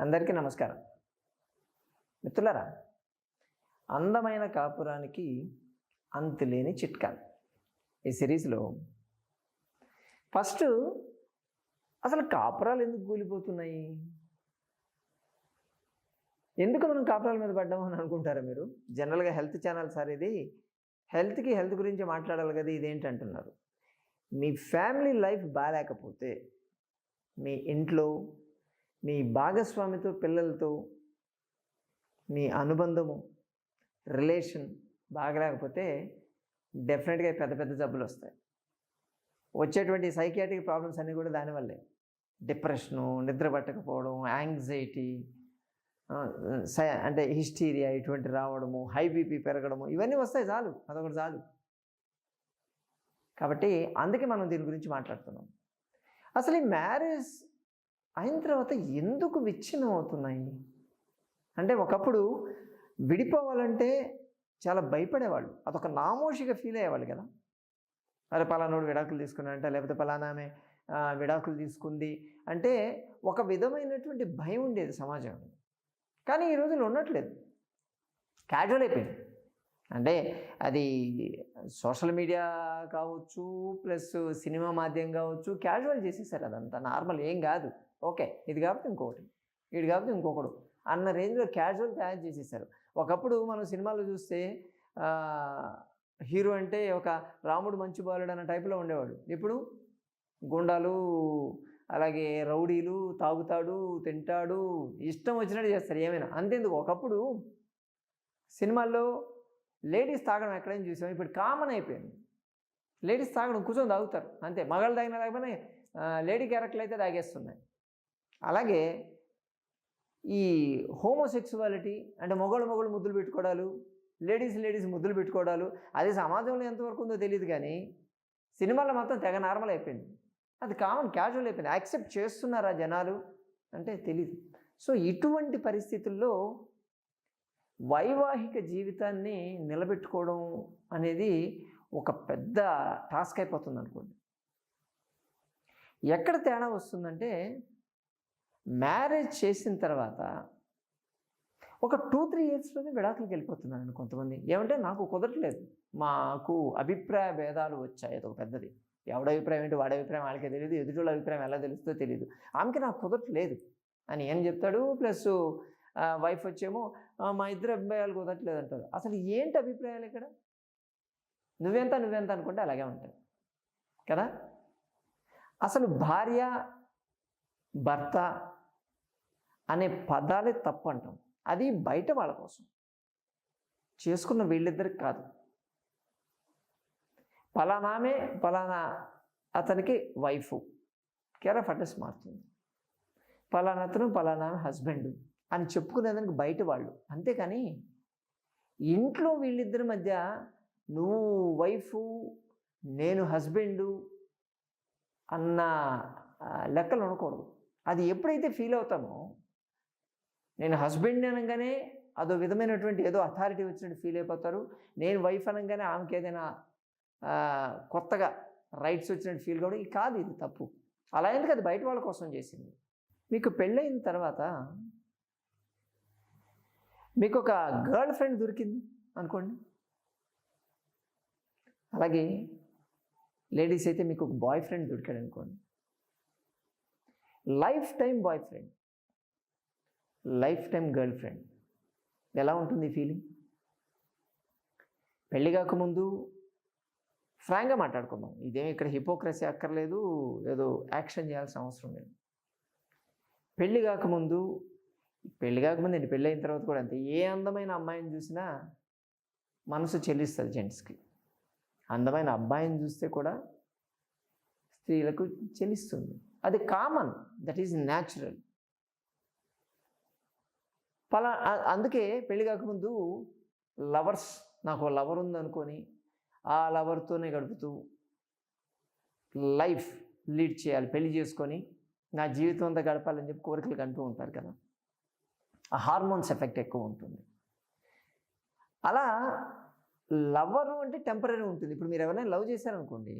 అందరికీ నమస్కారం. మిత్రులరా అందమైన కాపురానికి అంతులేని చిట్కా ఈ సిరీస్లో. ఫస్ట్ అసలు కాపురాలు ఎందుకు కూలిపోతున్నాయి? ఎందుకు మనం కాపురాల మీద పడ్డాము అని అనుకుంటారా మీరు? జనరల్గా హెల్త్ ఛానల్ సార్ ఇది. హెల్త్కి హెల్త్ గురించి మాట్లాడాలి కదా ఇదేంటి అంటున్నారు. మీ ఫ్యామిలీ లైఫ్ బాగాలేకపోతే మీ ఇంట్లో మీ భాగస్వామితో పిల్లలతో మీ అనుబంధము రిలేషన్ బాగలేకపోతే డెఫినెట్గా పెద్ద పెద్ద జబ్బులు వస్తాయి. వచ్చేటువంటి సైకియాటిక్ ప్రాబ్లమ్స్ అన్నీ కూడా దానివల్లే డిప్రెషను నిద్ర పట్టకపోవడం యాంగ్జైటీ అంటే హిస్టీరియా ఇటువంటి రావడము హై బీపీ పెరగడము ఇవన్నీ వస్తాయి చాలు. అదొకటి చాలు. కాబట్టి అందుకే మనం దీని గురించి మాట్లాడుతున్నాం. అసలు ఈ మ్యారేజ్ అయిన తర్వాత ఎందుకు విచ్ఛిన్నం అవుతున్నాయి? అంటే ఒకప్పుడు విడిపోవాలంటే చాలా భయపడేవాళ్ళు. అదొక నామోషిగా ఫీల్ అయ్యేవాళ్ళు కదా. అరే పలానోడు విడాకులు తీసుకున్నాడంట లేకపోతే పలానామె విడాకులు తీసుకుంది అంటే ఒక విధమైనటువంటి భయం ఉండేది సమాజంలో. కానీ ఈ రోజుల్లో ఉండట్లేదు. క్యాజువల్ అయిపోయింది. అంటే అది సోషల్ మీడియా కావచ్చు ప్లస్ సినిమా మాధ్యమం కావచ్చు క్యాజువల్ చేసేసారు అదంతా. నార్మల్ ఏం కాదు. ఓకే. ఇది కాబట్టి ఇంకొకటి. ఇది కాబట్టి ఇంకొకడు. అన్న రేంజ్లో క్యాజువల్ తయారు చేసేసారు. ఒకప్పుడు మనం సినిమాలు చూస్తే హీరో అంటే ఒక రాముడు మంచి బాలుడు అన్న టైప్లో ఉండేవాడు. ఇప్పుడు గుండాలు అలాగే రౌడీలు తాగుతాడు తింటాడు ఇష్టం వచ్చినట్టు చేస్తారు. ఏమైనా అంతేందుకు? ఒకప్పుడు సినిమాల్లో లేడీస్ తాగడం ఎక్కడైనా చూసాం. ఇప్పుడు కామన్ అయిపోయింది. లేడీస్ తాగడం కూర్చొని తాగుతారు. అంతే. మగాళ్ళు తాగినా లేకపోయినా లేడీ క్యారెక్టర్లు అయితే తాగేస్తున్నాయి. అలాగే ఈ హోమోసెక్సువాలిటీ అంటే మొగలు మొగలు ముద్దులు పెట్టుకోవడాలు లేడీస్ లేడీస్ ముద్దులు పెట్టుకోవడాలు అది సమాజంలో ఎంతవరకు ఉందో తెలియదు కానీ సినిమాలో మాత్రం తెగ నార్మల్ అయిపోయింది. అది కామన్ క్యాజువల్ అయిపోయింది. యాక్సెప్ట్ చేస్తున్నారా జనాలు అంటే తెలియదు సో ఇటువంటి పరిస్థితుల్లో వైవాహిక జీవితాన్ని నిలబెట్టుకోవడం అనేది ఒక పెద్ద టాస్క్ అయిపోతుంది అనుకోండి ఎక్కడ తేడా వస్తుందంటే మ్యారేజ్ చేసిన తర్వాత ఒక టూ త్రీ ఇయర్స్లోనే విడాకులకు వెళ్ళిపోతున్నాను కొంతమంది. ఏమంటే నాకు కుదరట్లేదు. మాకు అభిప్రాయ భేదాలు వచ్చాయి. అదొక పెద్దది. ఎవడ అభిప్రాయం ఏంటి వాడి అభిప్రాయం వాళ్ళకే తెలియదు ఎదుటి అభిప్రాయం ఎలా తెలుస్తుందో తెలియదు ఆమెకి నాకు కుదరట్లేదు అని ఏం చెప్తాడు. ప్లస్ వైఫ్ వచ్చేమో మా ఇద్దరు అభిప్రాయాలు కుదరట్లేదు అంటారు అసలు ఏంటి అభిప్రాయాలు ఇక్కడ? నువ్వెంత నువ్వెంత అనుకుంటే అలాగే ఉంటాయి. కదా? అసలు భార్య భర్త అనే పదాలే తప్పు అంటాం అది బయట వాళ్ళ కోసం. చేసుకున్న వీళ్ళిద్దరికి కాదు. పలానామే పలానా అతనికి వైఫ్ కేర్ ఆఫ్ అడ్రస్ మారుతుంది. పలానా అతను పలానా హస్బెండ్ అని చెప్పుకునేదానికి బయట వాళ్ళు. అంతేకాని ఇంట్లో వీళ్ళిద్దరి మధ్య నువ్వు వైఫ్ నేను హస్బెండు అన్న లెక్కలు ఉండకూడదు. అది ఎప్పుడైతే ఫీల్ అవుతామో నేను హస్బెండ్ అనగానే అదో విధమైనటువంటి ఏదో అథారిటీ వచ్చినట్టు ఫీల్ అయిపోతారు. నేను వైఫ్ అనగానే ఆమెకి ఏదైనా కొత్తగా రైట్స్ వచ్చినట్టు ఫీల్ కావడం ఇది కాదు ఇది తప్పు. అలా ఎందుకు? అది బయట వాళ్ళ కోసం చేసింది. మీకు పెళ్ళైన తర్వాత మీకు ఒక గర్ల్ ఫ్రెండ్ దొరికింది అనుకోండి. అలాగే లేడీస్ అయితే మీకు ఒక బాయ్ ఫ్రెండ్ దొరికాడు అనుకోండి. Life time boy friend life time girl friend ఎలా ఉంటుంది ఫీలింగ్? పెళ్ళి కాకముందు ఫ్రాంక్గా మాట్లాడుకుందాం. ఇదేమి ఇక్కడ హిపోక్రసీ అక్కర్లేదు ఏదో యాక్షన్ చేయాల్సిన అవసరం లేదు. పెళ్ళి కాకముందు పెళ్ళి కాకముందు అండి పెళ్ళి అయిన తర్వాత కూడా అంతే. ఏ అందమైన అమ్మాయిని చూసినా మనసు చెల్లిస్తుంది జెంట్స్కి. అందమైన అబ్బాయిని చూస్తే కూడా స్త్రీలకు చెల్లిస్తుంది. అది కామన్ దట్ ఈజ్ న్యాచురల్. పలా అందుకే పెళ్ళి కాకముందు లవర్స్ నాకు లవర్ ఉందనుకొని ఆ లవర్తోనే గడుపుతూ లైఫ్ లీడ్ చేయాలి. పెళ్ళి చేసుకొని నా జీవితం అంతా గడపాలని చెప్పి కోరికలు కంటూ ఉంటారు కదా. ఆ హార్మోన్స్ ఎఫెక్ట్ ఎక్కువ ఉంటుంది. అలా లవరు అంటే టెంపరీ ఉంటుంది. ఇప్పుడు మీరు ఎవరైనా లవ్ చేశారనుకోండి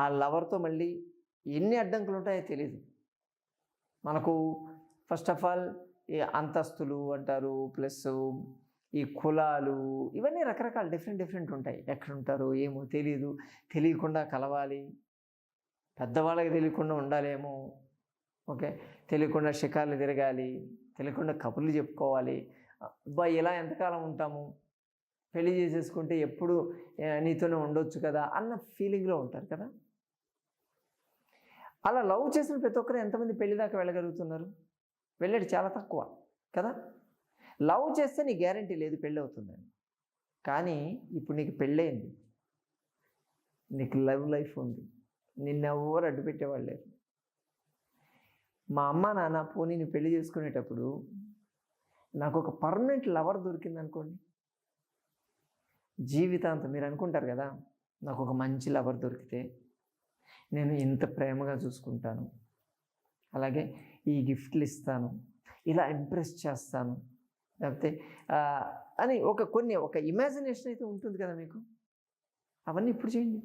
ఆ లవర్తో మళ్ళీ ఎన్ని అడ్డంకులు ఉంటాయో తెలియదు మనకు ఫస్ట్ ఆఫ్ ఆల్ ఈ అంతస్తులు అంటారు ప్లస్ ఈ కులాలు ఇవన్నీ రకరకాల డిఫరెంట్ డిఫరెంట్ ఉంటాయి. ఎక్కడుంటారో ఏమో తెలియదు తెలియకుండా కలవాలి. పెద్దవాళ్ళకి తెలియకుండా ఉండాలేమో. ఓకే? తెలియకుండా షికార్లు తిరగాలి. తెలియకుండా కబుర్లు చెప్పుకోవాలి. అబ్బా ఇలా ఎంతకాలం ఉంటాము? పెళ్ళి చేసేసుకుంటే ఎప్పుడు నీతోనే ఉండొచ్చు కదా? అన్న ఫీలింగ్లో ఉంటారు కదా? అలా లవ్ చేసిన ప్రతి ఒక్కరు ఎంతమంది పెళ్ళి దాకా వెళ్ళగలుగుతున్నారు? వెళ్ళేది చాలా తక్కువ కదా? లవ్ చేస్తే నీ గ్యారంటీ లేదు పెళ్ళి అవుతుందని. కానీ ఇప్పుడు నీకు పెళ్ళయింది. నీకు లవ్ లైఫ్ ఉంది. నిన్నెవ్వరు అడ్డు పెట్టేవాళ్ళు లేరు. మా అమ్మ నాన్న పోనీ నీ పెళ్ళి చేసుకునేటప్పుడు నాకు ఒక పర్మనెంట్ లవర్ దొరికింది అనుకోండి. జీవితాంతం మీరు అనుకుంటారు కదా నాకు ఒక మంచి లవర్ దొరికితే నేను ఇంత ప్రేమగా చూసుకుంటాను. అలాగే ఈ గిఫ్ట్లు ఇస్తాను ఇలా ఇంప్రెస్ చేస్తాను. లేకపోతే అని ఒక కొన్ని ఒక ఇమాజినేషన్ అయితే ఉంటుంది కదా మీకు? అవన్నీ ఇప్పుడు చేయండి.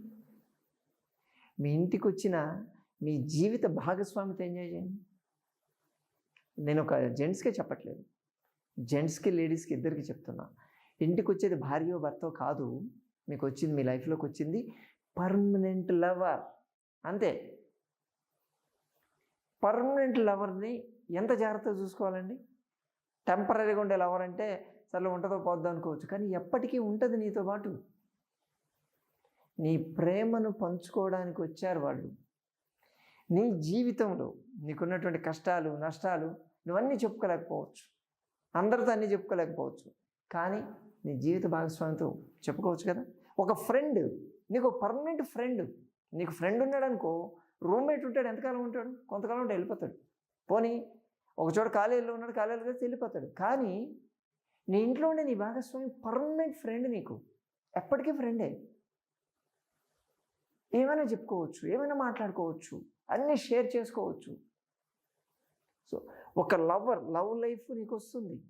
మీ ఇంటికి వచ్చిన మీ జీవిత భాగస్వామితో ఎంజాయ్ చేయండి. నేను ఒక జెంట్స్కే చెప్పట్లేదు. జెంట్స్కి లేడీస్కి ఇద్దరికి చెప్తున్నా. ఇంటికి వచ్చేది భార్యో భర్తో కాదు. మీకు వచ్చింది మీ లైఫ్లోకి వచ్చింది పర్మనెంట్ లవర్ అంతే. పర్మనెంట్ లవర్ని ఎంత జాగ్రత్తగా చూసుకోవాలండి? టెంపరీగా ఉండే లవర్ అంటే సరే ఉంటుందో పోద్దాం అనుకోవచ్చు కానీ ఎప్పటికీ ఉంటుంది నీతో పాటు. నీ ప్రేమను పంచుకోవడానికి వచ్చారు వాళ్ళు. నీ జీవితంలో నీకున్నటువంటి కష్టాలు నష్టాలు నువ్వన్నీ చెప్పుకోలేకపోవచ్చు. అందరితో అన్నీ చెప్పుకోలేకపోవచ్చు. కానీ నీ జీవిత భాగస్వామితో చెప్పుకోవచ్చు కదా? ఒక ఫ్రెండ్ నీకు పర్మనెంట్ ఫ్రెండ్ నీకు ఫ్రెండ్ ఉన్నాడు అనుకో రూమ్మేట్ ఉంటాడు ఎంతకాలం ఉంటాడు? కొంతకాలం ఉంటే వెళ్ళిపోతాడు. పోనీ ఒక చోట కాలేజీలో ఉన్నాడు కాలేజీలో కలిసి వెళ్ళిపోతాడు. కానీ నీ ఇంట్లో ఉండే నీ భాగస్వామి పర్మనెంట్ ఫ్రెండ్ నీకు. ఎప్పటికీ ఫ్రెండే. ఏమైనా చెప్పుకోవచ్చు ఏమైనా మాట్లాడుకోవచ్చు అన్నీ షేర్ చేసుకోవచ్చు. సో ఒక లవర్ లవ్ లైఫ్ నీకు వస్తుంది.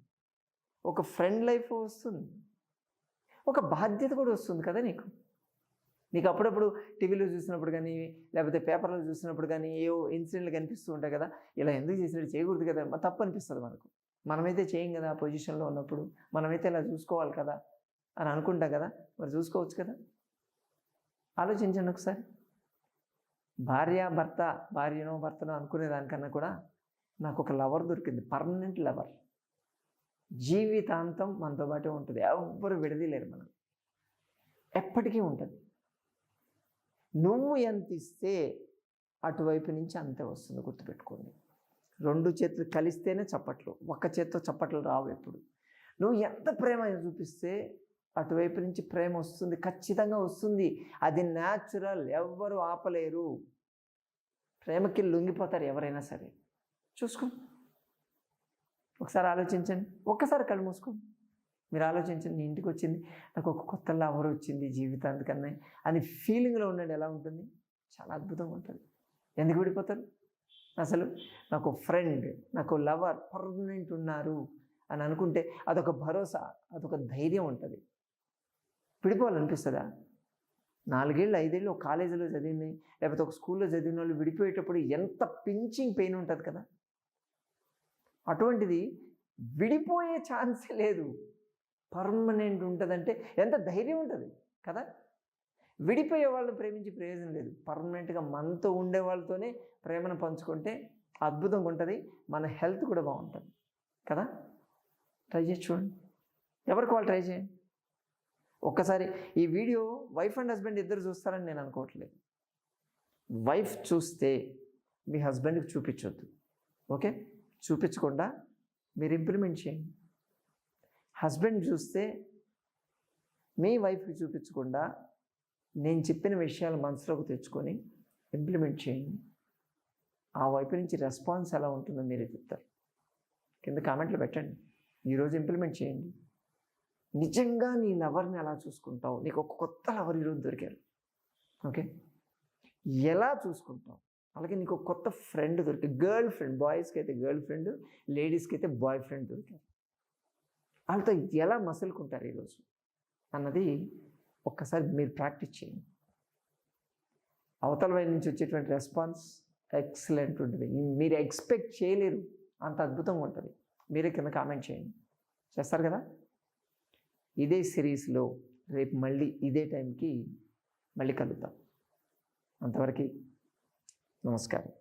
ఒక ఫ్రెండ్ లైఫ్ వస్తుంది. ఒక బాధ్యత కూడా వస్తుంది కదా నీకు. నీకు అప్పుడప్పుడు టీవీలో చూసినప్పుడు కానీ లేకపోతే పేపర్లో చూసినప్పుడు కానీ ఏవో ఇన్సిడెంట్లు కనిపిస్తూ ఉంటాయి కదా ఇలా ఎందుకు చేసినట్టు చేయకూడదు కదా తప్పు అనిపిస్తుంది మనకు. మనమైతే చేయం కదా ఆ పొజిషన్లో ఉన్నప్పుడు మనమైతే ఇలా చూసుకోవాలి కదా అని అనుకుంటాం కదా మరి చూసుకోవచ్చు కదా. ఆలోచించండి ఒకసారి. భార్య భర్త భార్యనో భర్తనో అనుకునే దానికన్నా కూడా నాకు ఒక లవర్ దొరికింది పర్మనెంట్ లవర్. జీవితాంతం మనతో పాటే ఉంటుంది ఎవ్వరు విడదీలేరు మనం ఎప్పటికీ ఉంటుంది. నువ్వు ఎంత ఇస్తే అటువైపు నుంచి అంతే వస్తుంది గుర్తుపెట్టుకోండి. రెండు చేతులు కలిస్తేనే చప్పట్లు ఒక్క చేత్తో చప్పట్లు రావు ఎప్పుడు. నువ్వు ఎంత ప్రేమ చూపిస్తే అటువైపు నుంచి ప్రేమ వస్తుంది ఖచ్చితంగా వస్తుంది. అది న్యాచురల్ ఎవ్వరు ఆపలేరు. ప్రేమకి లొంగిపోతారు ఎవరైనా సరే. చూసుకో. ఒకసారి ఆలోచించండి. ఒక్కసారి కళ్ళు మూసుకోండి మీరు ఆలోచించండి నీ ఇంటికి వచ్చింది నాకు ఒక కొత్త లవర్ వచ్చింది జీవితానికన్నా. అని ఫీలింగ్లో ఉండండి ఎలా ఉంటుంది? చాలా అద్భుతంగా ఉంటుంది. ఎందుకు విడిపోతారు? అసలు నాకు ఫ్రెండ్ నాకు లవర్ పర్మనెంట్ ఉన్నారు అని అనుకుంటే అదొక భరోసా అదొక ధైర్యం ఉంటుంది. విడిపోవాలనిపిస్తుందా? నాలుగేళ్ళు ఐదేళ్ళు ఒక కాలేజీలో చదివింది లేకపోతే ఒక స్కూల్లో చదివిన వాళ్ళు విడిపోయేటప్పుడు ఎంత పించింగ్ పెయిన్ ఉంటుంది కదా? అటువంటిది విడిపోయే ఛాన్సే లేదు. పర్మనెంట్ ఉంటుందంటే ఎంత ధైర్యం ఉంటుంది కదా? విడిపోయే వాళ్ళని ప్రేమించి ప్రయోజనం లేదు. పర్మనెంట్గా మనతో ఉండే వాళ్ళతోనే ప్రేమను పంచుకుంటే అద్భుతంగా ఉంటుంది మన హెల్త్ కూడా బాగుంటుంది కదా? ట్రై చేసి చూడండి. ఎవరికి వాళ్ళు ట్రై చేయండి. ఒక్కసారి ఈ వీడియో వైఫ్ అండ్ హస్బెండ్ ఇద్దరు చూస్తారని నేను అనుకోవట్లేదు. వైఫ్ చూస్తే మీ హస్బెండ్కి చూపించొద్దు ఓకే? చూపించకుండా మీరు ఇంప్లిమెంట్ చేయండి. హస్బెండ్ చూస్తే మీ వైఫ్కి చూపించకుండా నేను చెప్పిన విషయాలు మనసులోకి తెచ్చుకొని ఇంప్లిమెంట్ చేయండి. ఆ వైపు నుంచి రెస్పాన్స్ ఎలా ఉంటుందో మీరే చెప్తారు. కింద కామెంట్లు పెట్టండి. ఈరోజు ఇంప్లిమెంట్ చేయండి. నిజంగా నీ లవర్ని ఎలా చూసుకుంటావు? నీకు ఒక కొత్త లవర్ ఈరోజు దొరికారు. ఓకే? ఎలా చూసుకుంటావు? అలాగే నీకు ఒక కొత్త ఫ్రెండ్ దొరికి గర్ల్ ఫ్రెండ్ బాయ్స్కి అయితే గర్ల్ ఫ్రెండ్ లేడీస్కి అయితే బాయ్ ఫ్రెండ్ దొరికారు. వాళ్ళతో ఎలా మసులుకుంటారు ఈరోజు అన్నది ఒక్కసారి మీరు ప్రాక్టీస్ చేయండి. అవతల వైపు నుంచి వచ్చేటువంటి రెస్పాన్స్ ఎక్సలెంట్ ఉంటుంది. మీరు ఎక్స్పెక్ట్ చేయలేరు. అంత అద్భుతంగా ఉంటుంది. మీరే కింద కామెంట్ చేయండి. చేస్తారు కదా? ఇదే సిరీస్లో రేపు మళ్ళీ ఇదే టైంకి మళ్ళీ కలుద్దాం. అంతవరకు నమస్కారం.